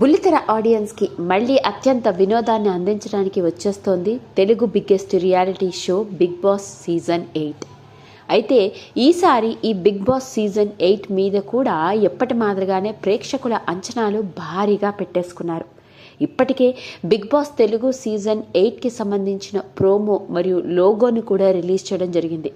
బుల్లితెర ఆడియన్స్కి మళ్ళీ అత్యంత వినోదాన్ని అందించడానికి వచ్చేస్తోంది Telugu biggest reality show Bigg Boss season eight. అయితే ఈసారి ఈ బిగ్ బాస్ సీజన్ ఎయిట్ మీద కూడా ఎప్పటి మాదిరిగానే ప్రేక్షకుల అంచనాలు భారీగా పెట్టేసుకున్నారు. ఇప్పటికే బిగ్ బాస్ తెలుగు సీజన్ ఎయిట్కి సంబంధించిన ప్రోమో మరియు లోగోని కూడా రిలీజ్ చేయడం జరిగింది.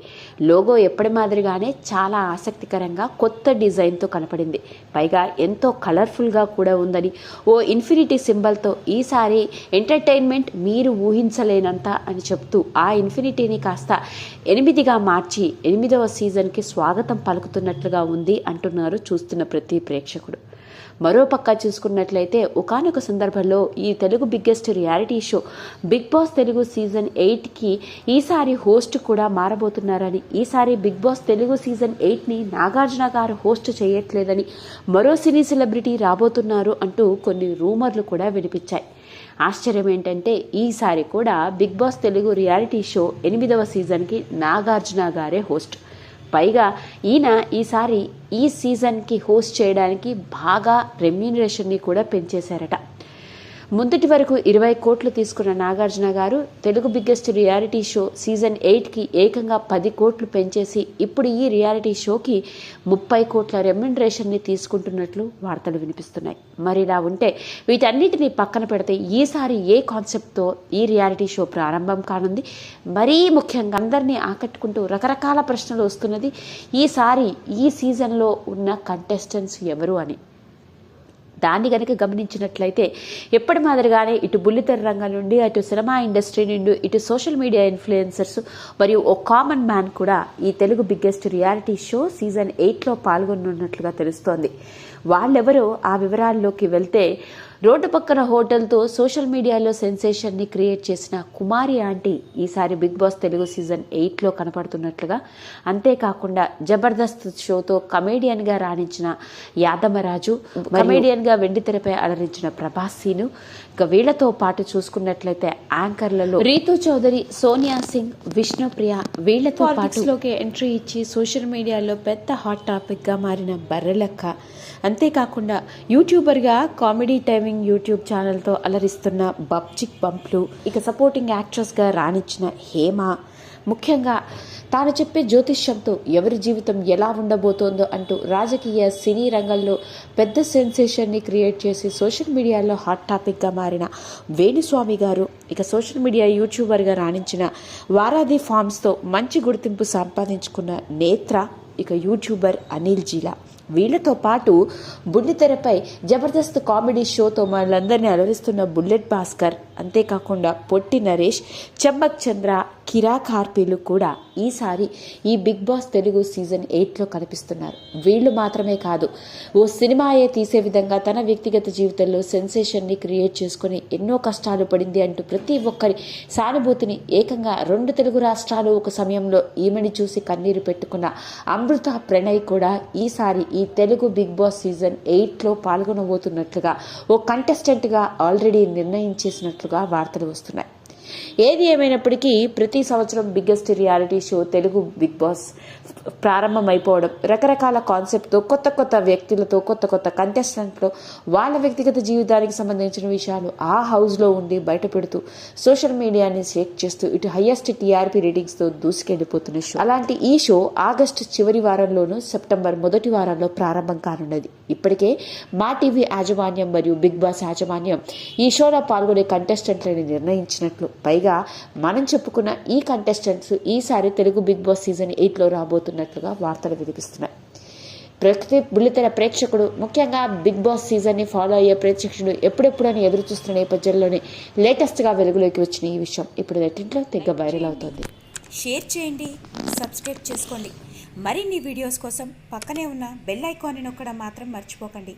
లోగో ఎప్పటి మాదిరిగానే చాలా ఆసక్తికరంగా కొత్త డిజైన్తో కనపడింది. పైగా ఎంతో కలర్ఫుల్గా కూడా ఉందని ఓ ఇన్ఫినిటీ సింబల్తో ఈసారి ఎంటర్టైన్మెంట్ మీరు ఊహించలేనంత అని చెప్తూ ఆ ఇన్ఫినిటీని కాస్త ఎనిమిదిగా మార్చి ఎనిమిదవ సీజన్కి స్వాగతం పలుకుతున్నట్లుగా ఉంది అంటున్నారు చూస్తున్న ప్రతి ప్రేక్షకుడు. మరోపక్క చూసుకున్నట్లయితే ఒకానొక సందర్భంలో ఈ Telugu biggest reality show Bigg Boss Telugu season ఎయిట్కి ఈసారి హోస్ట్ కూడా మారబోతున్నారని ఈసారి బిగ్ బాస్ తెలుగు సీజన్ ఎయిట్ని నాగార్జున గారు హోస్ట్ చేయట్లేదని మరో సినీ సెలబ్రిటీ రాబోతున్నారు అంటూ కొన్ని రూమర్లు కూడా వినిపించాయి. ఆశ్చర్యం ఏంటంటే ఈసారి కూడా Bigg Boss Telugu reality show ఎనిమిదవ సీజన్కి నాగార్జున గారే హోస్ట్. పైగా ఈయన ఈసారి ఈ సీజన్కి హోస్ట్ చేయడానికి బాగా రెమ్యూనరేషన్ని కూడా పెంచేశారట. ముందుటి వరకు ఇరవై కోట్లు తీసుకున్న నాగార్జున గారు Telugu biggest reality show season ఎయిట్కి ఏకంగా పది కోట్లు పెంచేసి ఇప్పుడు ఈ రియాలిటీ షోకి ముప్పై కోట్ల రెమ్యునరేషన్ని తీసుకుంటున్నట్లు వార్తలు వినిపిస్తున్నాయి. మరి ఇలా ఉంటే వీటన్నిటిని పక్కన పెడితే ఈసారి ఏ కాన్సెప్ట్తో ఈ రియాలిటీ షో ప్రారంభం కానుంది? మరీ ముఖ్యంగా అందరినీ ఆకట్టుకుంటూ రకరకాల ప్రశ్నలు వస్తున్నది ఈసారి ఈ సీజన్లో ఉన్న కంటెస్టెంట్స్ ఎవరు అని. దాన్ని కనుక గమనించినట్లయితే ఎప్పటి మాదిరిగానే ఇటు బుల్లితెర రంగం నుండి అటు సినిమా ఇండస్ట్రీ నుండి ఇటు సోషల్ మీడియా ఇన్ఫ్లుయెన్సర్స్ మరియు ఓ కామన్ మ్యాన్ కూడా ఈ Telugu biggest reality show season ఎయిట్లో పాల్గొనున్నట్లుగా తెలుస్తోంది. వాళ్ళెవరో ఆ వివరాల్లోకి వెళ్తే రోడ్డు పక్కన హోటల్తో సోషల్ మీడియాలో సెన్సేషన్ని క్రియేట్ చేసిన కుమారి ఆంటీ ఈసారి బిగ్ బాస్ తెలుగు సీజన్ ఎయిట్లో కనపడుతున్నట్లుగా అంతేకాకుండా జబర్దస్త్ షోతో కమేడియన్గా రాణించిన యాదమరాజు కమేడియన్గా వెండితెరపై అలరించిన ప్రభాస్ సీను ఇక వీళ్ళతో పాటు చూసుకున్నట్లయితే యాంకర్లలో రీతు చౌదరి సోనియా సింగ్ విష్ణుప్రియ వీళ్ళతో పాటులోకి ఎంట్రీ ఇచ్చి సోషల్ మీడియాలో పెద్ద హాట్ టాపిక్గా మారిన బర్రెలక్క. అంతేకాకుండా యూట్యూబర్గా కామెడీ టైమింగ్ యూట్యూబ్ ఛానల్తో అలరిస్తున్న బబ్జిక్ బంప్లు ఇక సపోర్టింగ్ యాక్ట్రెస్గా రాణించిన హేమ ముఖ్యంగా తాను చెప్పే జ్యోతిష్యంతో ఎవరి జీవితం ఎలా ఉండబోతోందో అంటూ రాజకీయ సినీ రంగంలో పెద్ద సెన్సేషన్ని క్రియేట్ చేసి సోషల్ మీడియాలో హాట్ టాపిక్గా మారిన వేణుస్వామి గారు ఇక సోషల్ మీడియా యూట్యూబర్గా రాణించిన వారాది ఫార్మ్స్తో మంచి గుర్తింపు సంపాదించుకున్న నేత్ర ఇక యూట్యూబర్ అనిల్ జీలా. వీళ్ళతో పాటు బుల్లితెరపై జబర్దస్త్ కామెడీ షోతో వాళ్ళందరినీ అలరిస్తున్న బుల్లెట్ భాస్కర్ అంతేకాకుండా పొట్టి నరేష్ చెమ్మక్ చంద్ర కిరా కార్పీలు కూడా ఈసారి ఈ బిగ్ బాస్ తెలుగు సీజన్ ఎయిట్లో కనిపిస్తున్నారు. వీళ్ళు మాత్రమే కాదు ఓ సినిమాయే తీసే విధంగా తన వ్యక్తిగత జీవితంలో సెన్సేషన్ని క్రియేట్ చేసుకుని ఎన్నో కష్టాలు పడింది అంటూ ప్రతి ఒక్కరి సానుభూతిని ఏకంగా రెండు తెలుగు రాష్ట్రాలు ఒక సమయంలో ఈమెని చూసి కన్నీరు పెట్టుకున్న అమృత ప్రణయ్ కూడా ఈసారి ఈ తెలుగు బిగ్ బాస్ సీజన్ ఎయిట్లో పాల్గొనబోతున్నట్లుగా ఓ కంటెస్టెంట్గా ఆల్రెడీ నిర్ణయించేసినట్లుగా వార్తలు వస్తున్నాయి. ఏది ఏమైనప్పటికీ ప్రతి సంవత్సరం biggest reality show Telugu Bigg Boss ప్రారంభమైపోవడం రకరకాల కాన్సెప్ట్తో కొత్త కొత్త వ్యక్తులతో కొత్త కొత్త కంటెస్టెంట్లు వాళ్ళ వ్యక్తిగత జీవితానికి సంబంధించిన విషయాలు ఆ హౌస్లో ఉండి బయటపెడుతూ సోషల్ మీడియాని షేక్ చేస్తూ ఇటు హయ్యెస్ట్ టీఆర్పీ రేటింగ్స్తో దూసుకెళ్ళిపోతున్న షో. అలాంటి ఈ షో ఆగస్టు చివరి వారంలోనూ సెప్టెంబర్ మొదటి వారంలో ప్రారంభం కానున్నది. ఇప్పటికే మా టీవీ యాజమాన్యం మరియు బిగ్ బాస్ యాజమాన్యం ఈ షోలో పాల్గొనే కంటెస్టెంట్లని నిర్ణయించినట్లు పై పైగా మనం చెప్పుకున్న ఈ కంటెస్టెంట్స్ ఈసారి తెలుగు బిగ్ బాస్ సీజన్ ఎయిట్లో రాబోతున్నట్లుగా వార్తలు వినిపిస్తున్నాయి. ప్రతి బుల్లితెర ప్రేక్షకుడు ముఖ్యంగా బిగ్ బాస్ సీజన్ని ఫాలో అయ్యే ప్రేక్షకుడు ఎప్పుడెప్పుడని ఎదురు చూస్తున్న నేపథ్యంలోనే లేటెస్ట్గా వెలుగులోకి వచ్చిన ఈ విషయం ఇప్పుడు నెట్టింట్లో తెగ వైరల్ అవుతుంది. షేర్ చేయండి సబ్స్క్రైబ్ చేసుకోండి. మరిన్ని వీడియోస్ కోసం పక్కనే ఉన్న బెల్ ఐకాన్ని నొక్కడం మాత్రం మర్చిపోకండి.